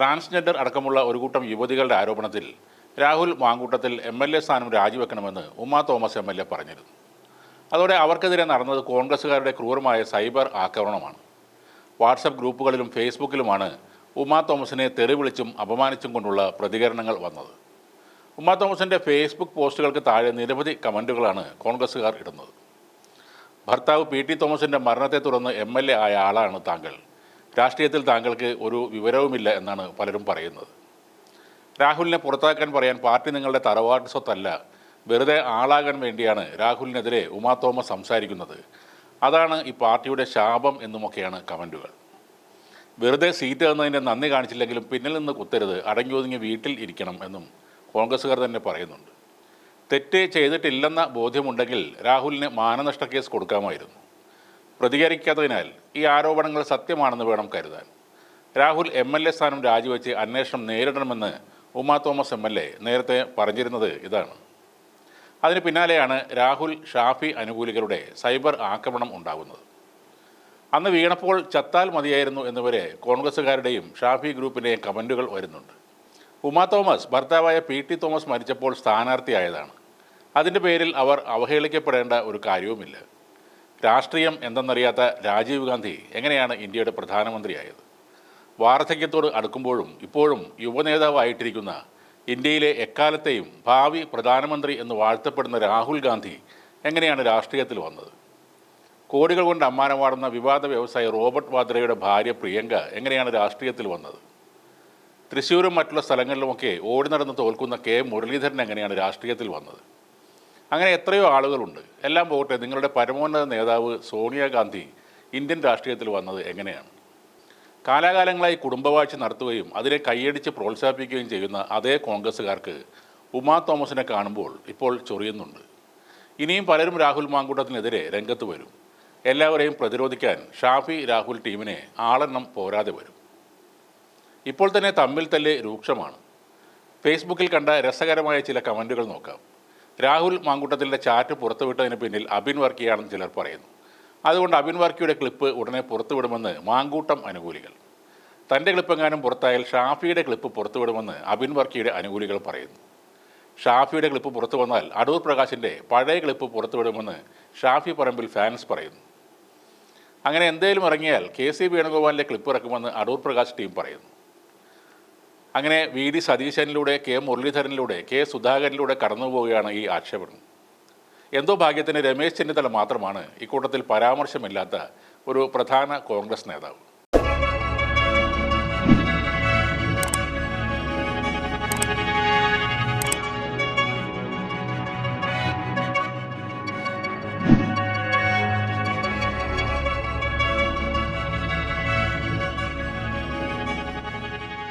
Transgender അടക്കമുള്ള ഒരു കൂട്ടം യുവതികളുടെ ആരോപണത്തിൽ Rahul Mankoottathil M L A സ്ഥാനം രാജിവെക്കണമെന്ന് ഉമ്മ തോമസ് എം എൽ എ പറഞ്ഞിരുന്നു. അതോടെ അവർക്കെതിരെ നടന്നത് കോൺഗ്രസ്സുകാരുടെ ക്രൂരമായ സൈബർ ആക്രമണമാണ്. വാട്സപ്പ് ഗ്രൂപ്പുകളിലും ഫേസ്ബുക്കിലുമാണ് ഉമ്മ തോമസിനെ തെറിവിളിച്ചും അപമാനിച്ചും കൊണ്ടുള്ള പ്രതികരണങ്ങൾ വന്നത്. ഉമ്മ തോമസിന്റെ ഫേസ്ബുക്ക് പോസ്റ്റുകൾക്ക് താഴെ നിരവധി കമന്റുകളാണ് കോൺഗ്രസ്സുകാർ ഇടുന്നത്. ഭർത്താവ് പി ടി തോമസിന്റെ മരണത്തെ തുടർന്ന് എം എൽ എ ആയ ആളാണ് താങ്കൾ. രാഷ്ട്രീയത്തിൽ താങ്കൾക്ക് ഒരു വിവരവുമില്ല എന്നാണ് പലരും പറയുന്നത്. രാഹുലിനെ പുറത്താക്കാൻ പറയാൻ പാർട്ടി നിങ്ങളുടെ തറവാട്ട് സ്വത്തല്ല വെറുതെ ആളാകാൻ വേണ്ടിയാണ് രാഹുലിനെതിരെ ഉമാ തോമസ് സംസാരിക്കുന്നത്. അതാണ് ഈ പാർട്ടിയുടെ ശാപം എന്നുമൊക്കെയാണ് കമന്റുകൾ വെറുതെ സീറ്റ് തന്നതിന്റെ നന്ദി കാണിച്ചില്ലെങ്കിലും പിന്നിൽ നിന്ന് കുത്തരുത് അടങ്ങി ഒതുങ്ങി വീട്ടിൽ ഇരിക്കണം എന്നും കോൺഗ്രസ്സുകാർ തന്നെ പറയുന്നുണ്ട്. തെറ്റ് ചെയ്തിട്ടില്ലെന്ന ബോധ്യമുണ്ടെങ്കിൽ രാഹുലിന് മാനനഷ്ട കേസ് കൊടുക്കാമായിരുന്നു. പ്രതികരിക്കാത്തതിനാൽ ഈ ആരോപണങ്ങൾ സത്യമാണെന്ന് വേണം കരുതാൻ. രാഹുൽ എം എൽ എ സ്ഥാനം രാജിവെച്ച് അന്വേഷണം നേരിടണമെന്ന് Uma Thomas M L A നേരത്തെ പറഞ്ഞിരുന്നത് ഇതാണ്. അതിന് പിന്നാലെയാണ് രാഹുൽ ഷാഫി അനുകൂലികളുടെ സൈബർ ആക്രമണം ഉണ്ടാകുന്നത്. അന്ന് വീണപ്പോൾ ചത്താൽ മതിയായിരുന്നു എന്നിവരെ കോൺഗ്രസ്സുകാരുടെയും ഷാഫി ഗ്രൂപ്പിന്റെയും കമന്റുകൾ വരുന്നുണ്ട്. ഉമാ തോമസ് ഭർത്താവായ പി ടി തോമസ് മരിച്ചപ്പോൾ സ്ഥാനാർത്ഥിയായതാണ്. അതിന്റെ പേരിൽ അവർ അവഹേളിക്കപ്പെടേണ്ട ഒരു കാര്യവുമില്ല. രാഷ്ട്രീയം എന്തെന്നറിയാത്ത രാജീവ് ഗാന്ധി എങ്ങനെയാണ് ഇന്ത്യയുടെ പ്രധാനമന്ത്രിയായത്? വാർദ്ധക്യത്തോട് അടുക്കുമ്പോഴും ഇപ്പോഴും യുവനേതാവായിട്ടിരിക്കുന്ന ഇന്ത്യയിലെ എക്കാലത്തെയും ഭാവി പ്രധാനമന്ത്രി എന്ന് വാഴ്ത്തപ്പെടുന്ന രാഹുൽ ഗാന്ധി എങ്ങനെയാണ് രാഷ്ട്രീയത്തിൽ വന്നത്? കോടികൾ കൊണ്ട് അമ്മാനമാടുന്ന വിവാദ വ്യവസായി റോബർട്ട് വാദ്രയുടെ ഭാര്യ പ്രിയങ്ക എങ്ങനെയാണ് രാഷ്ട്രീയത്തിൽ വന്നത്? തൃശ്ശൂരും മറ്റുള്ള സ്ഥലങ്ങളിലുമൊക്കെ ഓടി നടന്ന് തോൽക്കുന്ന കെ മുരളീധരൻ എങ്ങനെയാണ് രാഷ്ട്രീയത്തിൽ വന്നത്? അങ്ങനെ എത്രയോ ആളുകളുണ്ട്. എല്ലാം പോകട്ടെ നിങ്ങളുടെ പരമോന്നത നേതാവ് സോണിയാഗാന്ധി ഇന്ത്യൻ രാഷ്ട്രീയത്തിൽ വന്നത് എങ്ങനെയാണ്? കാലാകാലങ്ങളായി കുടുംബവാഴ്ച നടത്തുകയും അതിനെ കൈയടിച്ച് പ്രോത്സാഹിപ്പിക്കുകയും ചെയ്യുന്ന അതേ കോൺഗ്രസ്സുകാർക്ക് ഉമാ തോമസിനെ കാണുമ്പോൾ ഇപ്പോൾ ചൊറിയുന്നുണ്ട്. ഇനിയും പലരും രാഹുൽ മാങ്കൂട്ടത്തിനെതിരെ രംഗത്ത് വരും. എല്ലാവരെയും പ്രതിരോധിക്കാൻ ഷാഫി രാഹുൽ ടീമിനെ ആളെണ്ണം പോരാതെ വരും. ഇപ്പോൾ തന്നെ തമ്മിൽ തല്ല് രൂക്ഷമാണ്. ഫേസ്ബുക്കിൽ കണ്ട രസകരമായ ചില കമന്റുകൾ നോക്കാം. രാഹുൽ മാങ്കൂട്ടത്തിന്റെ ചാറ്റ് പുറത്തുവിട്ടതിന് പിന്നിൽ അബിൻ വർക്കിയാണെന്ന് ചിലർ പറയുന്നു. അതുകൊണ്ട് അബിൻ വർക്കിയുടെ ക്ലിപ്പ് ഉടനെ പുറത്തുവിടുമെന്ന് മാങ്കൂട്ടം അനുകൂലികൾ. തന്റെ ക്ലിപ്പെങ്ങാനും പുറത്തായാൽ ഷാഫിയുടെ ക്ലിപ്പ് പുറത്തുവിടുമെന്ന് അബിൻ വർക്കിയുടെ അനുകൂലികൾ പറയുന്നു. ഷാഫിയുടെ ക്ലിപ്പ് പുറത്തു വന്നാൽ അടൂർ പ്രകാശിന്റെ പഴയ ക്ലിപ്പ് പുറത്തുവിടുമെന്ന് ഷാഫി പറമ്പിൽ ഫാൻസ് പറയുന്നു. അങ്ങനെ എന്തേലും ഇറങ്ങിയാൽ കെ സി വേണുഗോപാലിന്റെ ക്ലിപ്പ് ഇറക്കുമെന്ന് അടൂർ പ്രകാശ് ടീം പറയുന്നു. അങ്ങനെ വി ഡി സതീശനിലൂടെ കെ മുരളീധരനിലൂടെ കെ സുധാകരനിലൂടെ കടന്നുപോവുകയാണ് ഈ ആക്ഷേപണം. എന്തോ ഭാഗ്യത്തിന് രമേശ് ചെന്നിത്തല മാത്രമാണ് ഇക്കൂട്ടത്തിൽ പരാമർശമില്ലാത്ത ഒരു പ്രധാന കോൺഗ്രസ് നേതാവ്.